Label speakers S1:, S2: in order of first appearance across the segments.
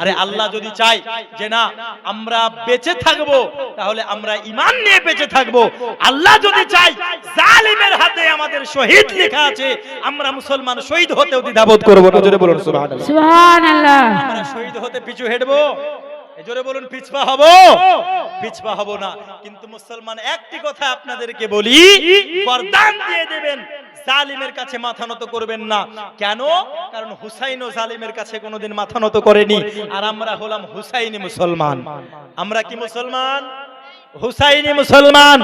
S1: আরে আল্লাহ যদি চাই যে না আমরা বেঁচে থাকব তাহলে আমরা ইমান নিয়ে বেঁচে থাকব। আল্লাহ যদি চাই জালিমের হাতে আমাদের শহীদ লেখা আছে আমরা মুসলমান শহীদ হতেও দ্বিধাবোধ করব না। জোরে বলুন সুবহানাল্লাহ।
S2: সুবহানাল্লাহ।
S1: আমরা শহীদ হতে পিছু হেঁটবো। জোরে বলুন পিছপা হব? পিছপা হব না। কিন্তু মুসলমান একটি কথা আপনাদেরকে বলি বরদান দিয়ে দেবেন। জালিমের কাছে মাথা নত করবেন না। কেন? কারণ হুসাইন ও জালিমের কাছে কোনোদিন মাথা নত করেনি। আর আমরা হলাম হুসাইনি মুসলমান। আমরা কি মুসলমান? হুসাইনি মুসলমান।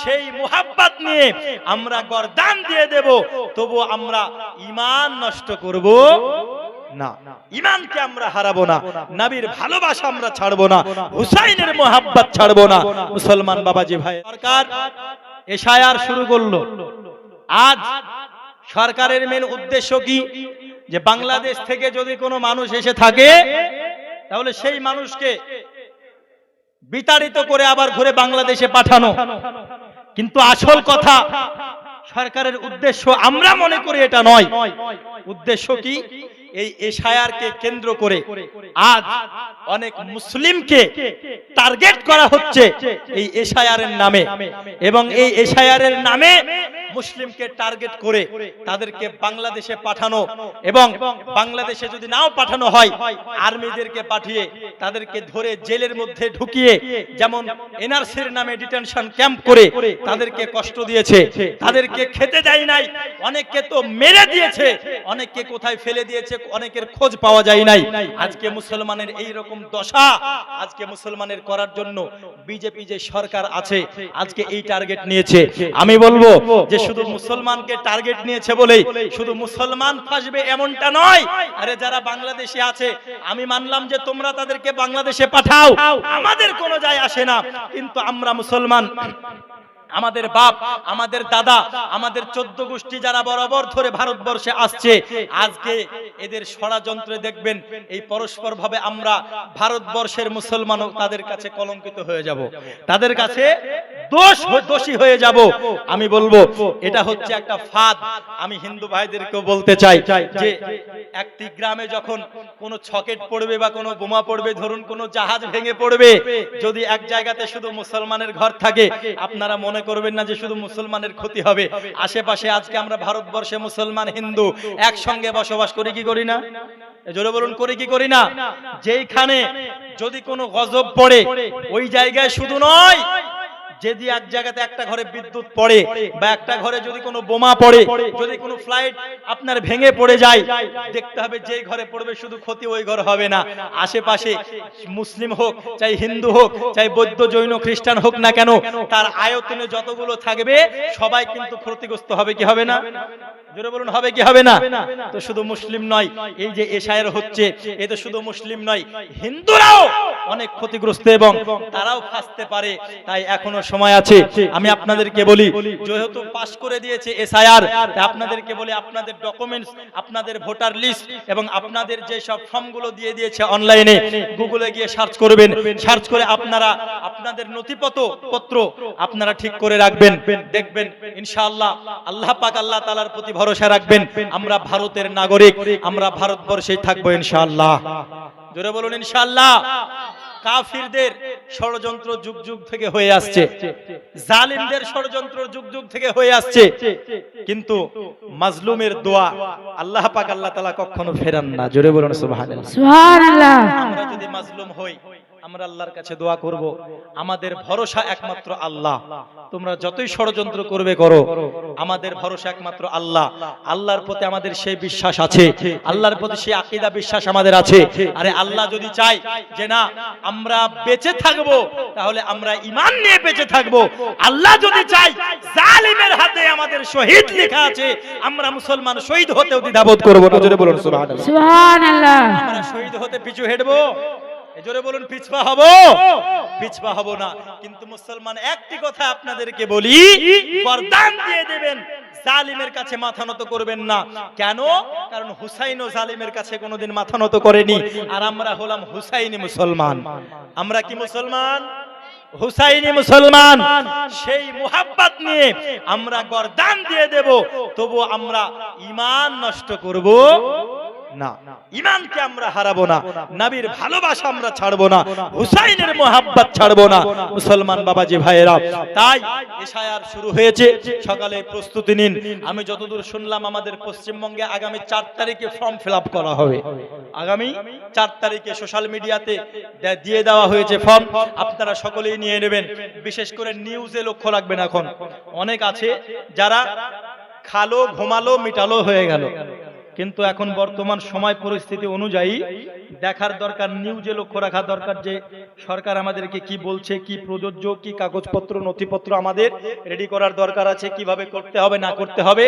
S1: সেই মুহাব্বত নিয়ে আমরা গরদান দিয়ে দেব। তবু আমরা ইমান নষ্ট করব না। ইমানকে আমরা হারাবো না। নবীর ভালোবাসা আমরা ছাড়বো না। হুসাইনের মোহাব্বত ছাড়বো না। মুসলমান বাবাজি ভাই সরকার এশায়ার শুরু করল। আজ সরকারের মেন উদ্দেশ্য কি? যে বাংলাদেশ থেকে যদি কোনো মানুষ এসে থাকে, তাহলে সেই মানুষকে বিতাড়িত করে আবার ঘুরে বাংলাদেশে পাঠানো। কিন্তু আসল কথা, সরকারের উদ্দেশ্য আমরা মনে করি এটা নয়। উদ্দেশ্য কি? এই এশায়ারকে কেন্দ্র করে আজ অনেক মুসলিমকে টার্গেট করা হচ্ছে এই এশায়ারের নামে। এবং এই এশায়ারের নামে মুসলিমকে টার্গেট করে তাদেরকে বাংলাদেশে পাঠানো এবং বাংলাদেশে যদি নাও পাঠানো হয় আর্মিদেরকে পাঠিয়ে তাদেরকে ধরে জেলের মধ্যে ঢুকিয়ে যেমন এনআরসির নামে ডিটেনশন ক্যাম্প করে তাদেরকে কষ্ট দিয়েছে। তাদেরকে খেতে দেয় নাই, অনেককে তো মেরে দিয়েছে, অনেককে কোথায় ফেলে দিয়েছে, অনেকের খোঁজ পাওয়া যায় নাই। আজকে মুসলমানের এই রকম দশা, আজকে মুসলমানের করার জন্য বিজেপি যে সরকার আছে, আজকে এই টার্গেট নিয়েছে। আমি বলব যে শুধু মুসলমানকে টার্গেট নিয়েছে বলেই শুধু মুসলমান ফাসবে এমনটা নয়। আরে যারা বাংলাদেশে আছে, আমি মানলাম যে তোমরা তাদেরকে বাংলাদেশে পাঠাও। আমাদের কোনো যায় আসে না। কিন্তু আমরা মুসলমান, আমাদের বাপ, আমাদের দাদা, আমাদের চোদ্দ গোষ্ঠী যারা বরাবর ধরে ভারতবর্ষে আসছে, আজকে এদের ষড়যন্ত্রে দেখবেন এই পরস্পর ভাবে আমরা ভারতবর্ষের মুসলমানও তাদের কাছে কলঙ্কিত হয়ে যাব। তাদের কাছে দোষ দোষী হয়ে যাব। আমি বলব এটা হচ্ছে একটা ফাঁদ। আমি হিন্দু ভাইদেরকেও বলতে চাই যে একটি গ্রামে যখন কোনো ছকেট পড়বে বা কোনো বোমা পড়বে ধরুন কোনো জাহাজ ভেঙে পড়বে যদি এক জায়গাতে শুধু মুসলমানের ঘর থাকে আপনারা মনে করবেন না যে শুধু মুসলমানের ক্ষতি হবে। আশেপাশে আজকে আমরা ভারতবর্ষে মুসলমান হিন্দু একসঙ্গে বসবাস করি কি করি না? জোরে বলুন করি কি করি না? যেইখানে যদি কোনো গজব পড়ে ওই জায়গায় শুধু নয় যদি এক জায়গাতে একটা ঘরে বিদ্যুৎ পড়ে বা একটা ঘরে যদি কোনো বোমা পড়ে, যদি কোনো ফ্লাইট আপনার ভেঙে পড়ে যায়, দেখতে হবে যেই ঘরে পড়বে শুধু ক্ষতি ওই ঘর হবে না। আশেপাশে মুসলিম হোক, চাই হিন্দু হোক, চাই বৌদ্ধ, জৈন, খ্রিস্টান হোক না কেন, তার আয়তনে যতগুলো থাকবে, সবাই কিন্তু ক্ষতিগ্রস্ত হবে কি হবে না? জোরে বলুন, হবে কি হবে না? তো শুধু মুসলিম নয়, এই যে এশায়ের হচ্ছে, এ তো শুধু মুসলিম নয়, হিন্দুরাও অনেক ক্ষতিগ্রস্ত এবং তারাও ফাঁসতে পারে, তাই এখনও সময় আছে। আমি আপনাদেরকে বলি যেহেতু পাশ করে দিয়েছে এসআইআর আপনাদেরকে বলি আপনাদের ডকুমেন্টস আপনাদের ভোটার লিস্ট এবং আপনাদের যে সব ফর্মগুলো দিয়ে দিয়েছে অনলাইনে গুগলে গিয়ে সার্চ করবেন। সার্চ করে আপনারা আপনাদের নথিপত্র পত্র আপনারা ঠিক করে রাখবেন। দেখবেন ইনশাআল্লাহ আল্লাহ পাক আল্লাহ তাআলার প্রতি ভরসা রাখবেন। আমরা ভারতের নাগরিক আমরা ভারতবর্ষেই থাকব ইনশাআল্লাহ। জোরে বলুন ইনশাআল্লাহ। কাফিরদের ষড়যন্ত্র যুগ যুগ থেকে হয়ে আসছে। জালিমদের ষড়যন্ত্র যুগ যুগ থেকে হয়ে আসছে। কিন্তু মাজলুমের দোয়া আল্লাহ পাক আল্লাহ তাআলা কখনো ফেরান না। জোরে বলুন সুবহানাল্লাহ।
S2: সুবহানাল্লাহ।
S1: আমরা যদি মাজলুম হই আমরা আল্লাহর কাছে দোয়া করব। আমাদের ভরসা একমাত্র আল্লাহ। তোমরা যতই ষড়যন্ত্র করবে করো। আমাদের ভরসা একমাত্র আল্লাহ। আল্লাহর প্রতি আমাদের সেই বিশ্বাস আছে। আল্লাহর প্রতি সেই আকীদা বিশ্বাস আমাদের আছে। আরে আল্লাহ যদি চাই যে না আমরা বেঁচে থাকব তাহলে আমরা ইমান নিয়ে বেঁচে থাকব। আল্লাহ যদি চাই জালিমের হাতে আমাদের শহীদ লেখা আছে। আমরা মুসলমান শহীদ হতেও দ্বিধাবোধ করব না। জোরে বলুন সুবহানাল্লাহ।
S2: সুবহানাল্লাহ।
S1: আমরা শহীদ হতে পিছু হেঁটবো। জোরে বলুন, পিছপা হব? পিছপা হব না। কিন্তু মুসলমান, একটি কথা আপনাদেরকে বলি, বরদান দিয়ে দেবেন। জালিমের কাছে মাথা নত করবেন না। কেন? কারণ হুসাইন ও জালিমের কাছে কোনোদিন মাথা নত করেনি। আর আমরা হলাম হুসাইনি মুসলমান। আমরা কি মুসলমান? হুসাইনি মুসলমান। সেই মুহাব্বত নিয়ে আমরা গরদান দিয়ে দেব। তবু আমরা ইমান নষ্ট করব। না। ইমানকে আমরা হারাবো না। নবীর ভালোবাসা আমরা ছাড়বো না। হুসাইনের মোহাব্বত ছাড়বো না। মুসলমান বাবাজি ভাইয়েরা তাই এশায়ার শুরু হয়েছে। সকালে প্রস্তুতি নিন। আমি যতদূর শুনলাম আমাদের পশ্চিমবঙ্গে আগামী চার তারিখে ফর্ম ফিল করা হবে। আগামী চার তারিখে সোশ্যাল মিডিয়াতে দিয়ে দেওয়া হয়েছে ফর্ম। আপনারা সকলেই নিয়ে নেবেন। বিশেষ করে নিউজে লক্ষ্য রাখবেন এখন। অনেক আছে যারা খালো ঘুমালো মিটালো হয়ে গেল। কিন্তু এখন বর্তমান সময় পরিস্থিতি অনুযায়ী দেখার দরকার নিউজে লক্ষ্য রাখা দরকার যে সরকার আমাদেরকে কি বলছে, কি প্রযোজ্য, কি কাগজপত্র, নথিপত্র আমাদের রেডি করার দরকার আছে, কীভাবে করতে হবে, না করতে হবে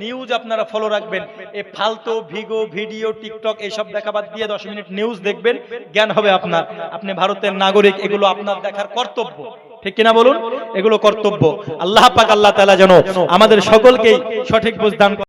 S1: নিউজ আপনারা ফলো রাখবেন। এ ফালতু ভিগো ভিডিও টিকটক এইসব দেখাবাদ দিয়ে দশ মিনিট নিউজ দেখবেন, জ্ঞান হবে আপনার। আপনি ভারতের নাগরিক, এগুলো আপনার দেখার কর্তব্য। ঠিক কিনা বলুন? এগুলো কর্তব্য। আল্লাহ পাক আল্লাহ তালা যেন আমাদের সকলকেই সঠিক বুঝদান